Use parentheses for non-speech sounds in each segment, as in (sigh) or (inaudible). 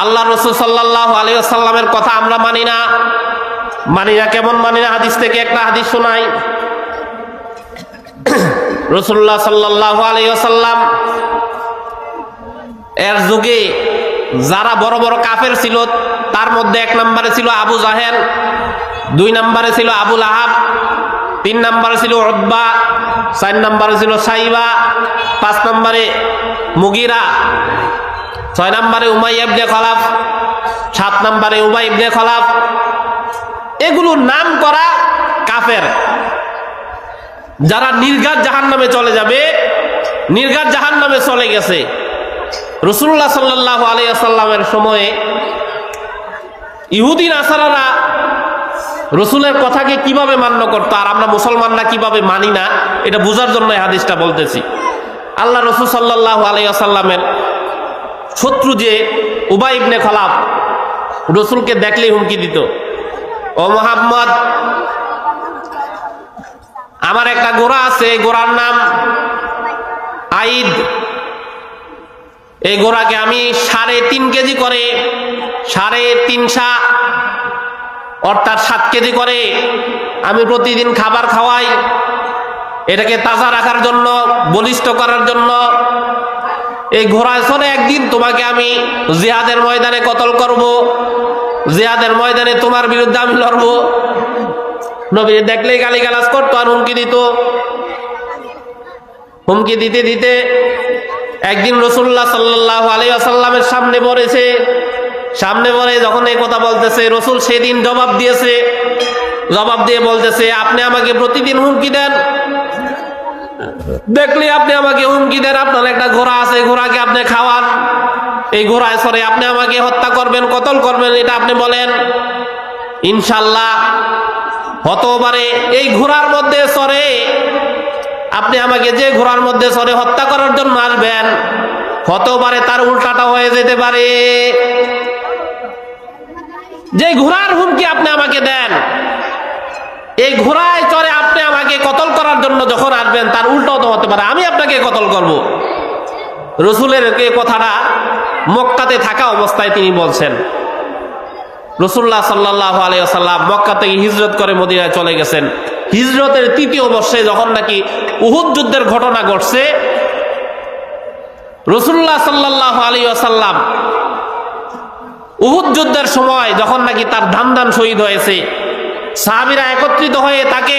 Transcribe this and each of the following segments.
আল্লাহ রসুল সাল্লাহ আলিয়াল্লামের কথা আমরা মানি না। মানি না কেমন? মানি না হাদিস থেকে একটা হাদিস শোনাই। (coughs) রসুল্লাহ সাল্লাহ আলিয়াল্লাম এর যুগে যারা বড় বড় কাফের ছিল, তার মধ্যে এক নম্বরে ছিল আবু জাহের দুই নম্বরে ছিল আবুল আহাব তিন নম্বরে ছিল রব্বা চার নম্বরে ছিল সাইবা, পাঁচ নম্বরে মুগিরা ছয় নম্বরে উমাই ইবনে খলাফ, সাত নম্বরে উমাই ইবনে খলাফ। এগুলোর নাম করা কাফের। যারা নির্ঘাত জাহান নামে চলে যাবে, নির্ঘাত জাহান নামে চলে গেছে। রসুল্লাহ সাল্লাহ আলিয়াল্লামের সময়ে ইহুদিন আসারারা রসুলের কথাকে কীভাবে মান্য করতো, আর আমরা মুসলমানরা কীভাবে মানি না, এটা বোঝার জন্য হাদিসটা বলতেছি। আল্লাহ রসুল সাল্লাহ আলিয়াল্লামের শত্রু যে উবাই ইবনে খলাফ রসুলকে দেখলেই হুমকি দিত। ও মোহাম্মদ, আমার একটা গোড়া আছে গোড়ার নাম আইদ। এই গোড়াকে আমি সাড়ে তিন কেজি করে, সাড়ে তিনশা অর্থাৎ সাত কেজি করে আমি প্রতিদিন খাবার খাওয়াই। এটাকে তাজা রাখার জন্য, বলিষ্ঠ করার জন্য এই ঘোড়ায় চলে একদিন তোমাকে আমি জিহাদের ময়দানে কতল করব। জিহাদের ময়দানে তোমার বিরুদ্ধে আমি লড়ব। নবী দেখলেই গালি গালাজ করতো আর হুমকি দিত। হুমকি দিতে দিতে একদিন রসুল্লাহ সাল্লাহ আলী আসাল্লামের সামনে পড়েছে সামনে পড়ে যখন এই কথা বলতেছে, রসুল সেদিন জবাব দিয়েছে। জবাব দিয়ে বলতেছে, আপনি আমাকে প্রতিদিন হুমকি দেন দেখলে আপনি আমাকে হুমকি দেন, আপনার একটা ঘোড়া আছে ঘোড়াকে আপনি খাওয়ান। এই ঘোড়ায় সরে আপনি আমাকে হত্যা করবেন, কতল করবেন, এটা আপনি বলেন। ইনশাল্লাহ, হতবারে এই ঘোড়ার মধ্যে সরে, আপনি আমাকে যে ঘোড়ার মধ্যে সরে হত্যা করার জন্য আসবেন, হতবারে তার উল্টাটা হয়ে যেতে পারে। যে ঘোড়ার হুমকি আপনি আমাকে দেন, এই ঘোড়ায় চড়ে আপনি আমাকে কতল করার জন্য যখন আসবেন, তার উল্টাও তো হতে পারে। আমি আপনাকে কতল করব? রসুলের কথাটা মক্কাতে থাকা অবস্থায় তিনি বলছেন, রসুল্লাহ সাল্লাহ আলিয়াল্লাম মক্কা থেকে হিজরত করে মদিনায় চলে গেছেন। হিজরতের তৃতীয় বর্ষে যখন নাকি উহুদ যুদ্ধের ঘটনা ঘটছে, রসুল্লাহ সাল্লাহ আলী আসাল্লাম উহুদ যুদ্ধের সময় যখন নাকি তার ধান শহীদ হয়েছে, সাহাবিরা একত্রিত হয়ে তাকে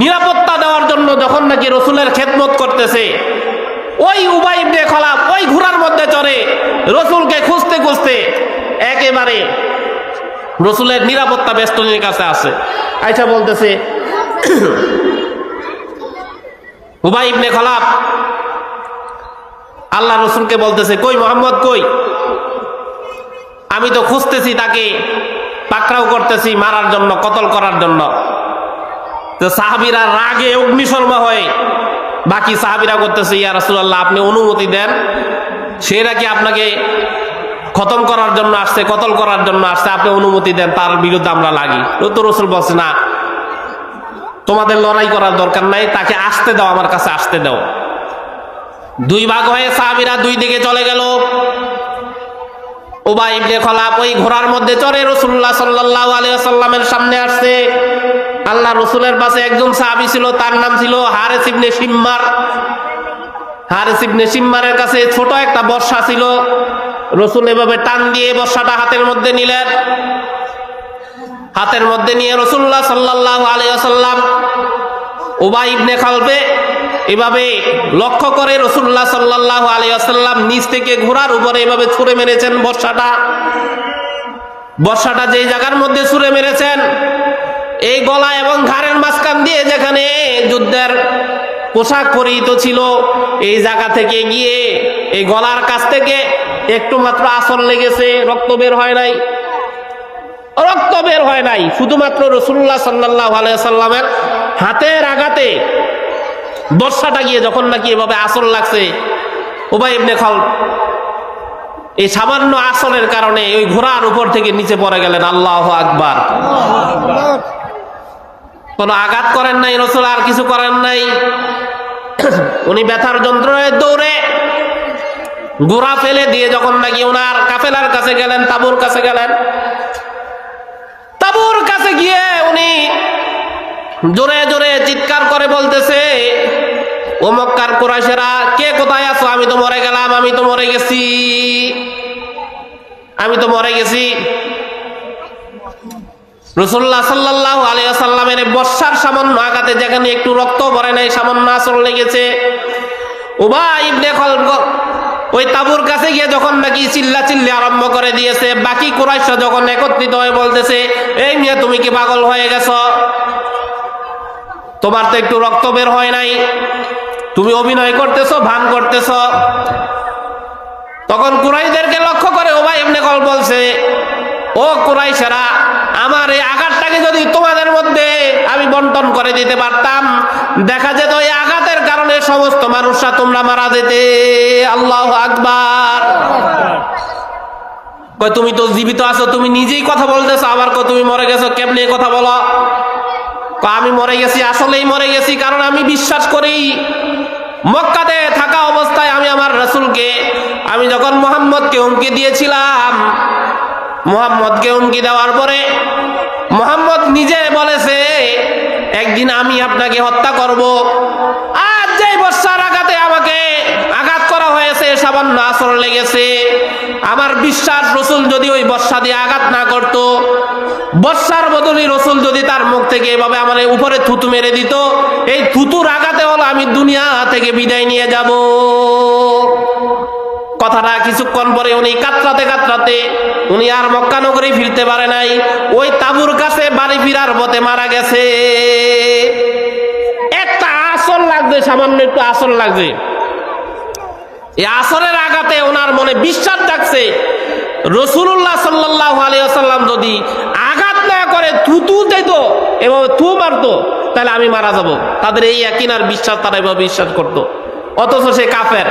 নিরাপত্তা দেওয়ার জন্য যখন নাকি রসুলের খেদমত করতেছে, ওই উবাই খলাফ ওই ঘোড়ার মধ্যে চড়ে রসুলকে খুঁজতে খুঁজতে একেবারে রসুলের নিরাপত্তা বেষ্টনীর কাছে আছে আইসা বলতেছে, উবাই ইবনে খলাফ, আল্লাহ রসুলকে বলতেছে, কই মোহাম্মদ, কই? আমি তো খুঁজতেছি তাকে, পাকড়াও করতেছি মারার জন্য, কতল করার জন্য। তো সাহাবিরা রাগে অগ্নিশর্মা হয়ে বাকি সাহাবিরা করতেছে, ইয়া রাসুল্লাহ আপনি অনুমতি দেন। সে নাকি আপনাকে খতম করার জন্য আসছে, কতল করার জন্য আসছে, আপনি অনুমতি দেন, তার বিরুদ্ধে আমরা লাগি। তো রসুল বলছে, না, তোমাদের লড়াই করার দরকার নাই, তাকে আসতে দাও, আমার কাছে আসতে দাও। দুই ভাগ হয়ে সাহাবিরা দুই দিকে চলে গেল। ওবাই ইবনে খলাপ ওই ঘোড়ার মধ্যে চড়ে রসুল্লাহ সাল্লাহ আলিয়াল্লামের সামনে আসছে আল্লাহ রসুলের পাশে একজন সাহাবি ছিল, তার নাম ছিল হারেস ইবনে সিম্মার হারেস ইবনে সিম্মারের কাছে ছোট একটা বর্ষা ছিল। রসুল এভাবে টান দিয়ে বর্ষাটা হাতের মধ্যে নিলেন। হাতের মধ্যে নিয়ে রসুল্লাহ সাল্লাহ আলিয়াল্লাম ওবাই ইবনে খালবে এভাবে লক্ষ্য করে রসুল্লাহ সাল্লাহ আলিয়াল্লাম নিচ থেকে ঘোড়ার উপরে এভাবে ছুঁড়ে মেরেছেন বর্ষাটা। বর্ষাটা যেই জায়গার মধ্যে ছুঁড়ে মেরেছেন এই গলা এবং ঘাড়ের মাঝখান দিয়ে যেখানে যুদ্ধের পোশাক পরিহিত ছিল, এই জায়গা থেকে গিয়ে এই গলার কাছ থেকে একটু মাত্র আসর লেগেছে, রক্ত বের হয় নাই। রক্ত বের হয় নাই। শুধুমাত্র রসুল্লাহ সাল্লাহ আলাইসাল্লামের হাতের আঘাতে বর্ষাটা গিয়ে যখন নাকি এভাবে আসর লাগছে ওবাই ইবনে খল এই সামান্য আসরের কারণে ওই ঘোড়ার উপর থেকে নিচে পড়ে গেলেন আল্লাহ আকবার। কোনো আঘাত করেন নাই, রসুল আর কিছু করেন নাই। (coughs) উনি ব্যথার যন্ত্রণায় দৌড়ে গোড়া ফেলে দিয়ে যখন নাকি ওনার কাফেলার কাছে গেলেন, তাবুর কাছে গেলেন, তাবুর কাছে গিয়ে উনি জোরে জোরে চিৎকার করে বলতেছে, ও মক্কার কুরাইশেরা, কে কোথায় আছো? আমি তো মরে গেলাম, আমি তো মরে গেছি। আমি তো মরে গেছি। রসুল্লাহ সাল্লাহ আলিয়াসাল্লামের বর্ষার সামান্য আঘাতে যেখানে একটু রক্ত ভরে নাই, সামান্য আসল লেগেছে। উবা ইবনে খলক ওই তাবুর কাছে গিয়ে যখন নাকি চিল্লা চিল্লি আরম্ভ করে দিয়েছে, বাকি কুরাইশা যখন একত্রিত হয়ে বলতেছে, এই মেয়ে, তুমি কি পাগল হয়ে গেছ? তোমার তো একটু রক্ত বের হয় নাই। তুমি অভিনয় করতেছ, ভান করতেছ। তখন কুরাইদেরকে লক্ষ্য করে ও ভাই এমনি কল বলছে, ও কুরাইশেরা আমার এই আঘাতটাকে যদি তোমাদের মধ্যে আমি বন্টন করে দিতে পারতাম, দেখা যেত এই আঘাতের কারণে সমস্ত মানুষরা তোমরা মারা যেতে। আল্লাহ আকবার। তুমি তো জীবিত আছো, তুমি নিজেই কথা বলতেছো, আবার তুমি মরে গেছো, কেমনি কথা বলো? আমি মরে গেছি, আসলেই মরে গেছি, কারণ আমি বিশ্বাস করি, মক্কাতে থাকা অবস্থায় আমি আমার রসুলকে, আমি যখন মোহাম্মদকে হুমকি দিয়েছিলাম, মোহাম্মদকে হুমকি দেওয়ার পরে নিজে বলেছে, একদিন আমি আপনাকে হত্যা করব। আর যেই বর্ষার আঘাতে আমাকে আঘাত করা হয়েছে, সামান্য আসর লেগেছে। আমার বিশ্বাস রসুল যদি ওই বর্ষা দিয়ে আঘাত না করত, বর্ষার বদলে রসুল যদি তার মুখ থেকে এভাবে আমার উপরে থুতু মেরে দিত, এই থুতুর আঘাতে হলো আমি দুনিয়া থেকে বিদায় নিয়ে যাব। কথাটা কিছুক্ষণ পরে উনি কাতরাতে কাতরাতে উনি আর মক্কা নগরী ফিরতে পারে নাই। ওই তাবুর কাছে বাড়ি ফিরার পথে মারা গেছে। একটা আসল লাগবে, সামান্য একটু আসল লাগবে। এই আসরের আঘাতে ওনার মনে বিশ্বাস থাকছে। রসুল্লাহ সাল্লাহ আলিয়াল্লাম যদি আঘাত না করে থুতু দিত, এভাবে থু মারতো, তাহলে আমি মারা যাব। তাদের এই একই আর বিশ্বাস, তারা এভাবে বিশ্বাস করতো। অথচ সে কাফের।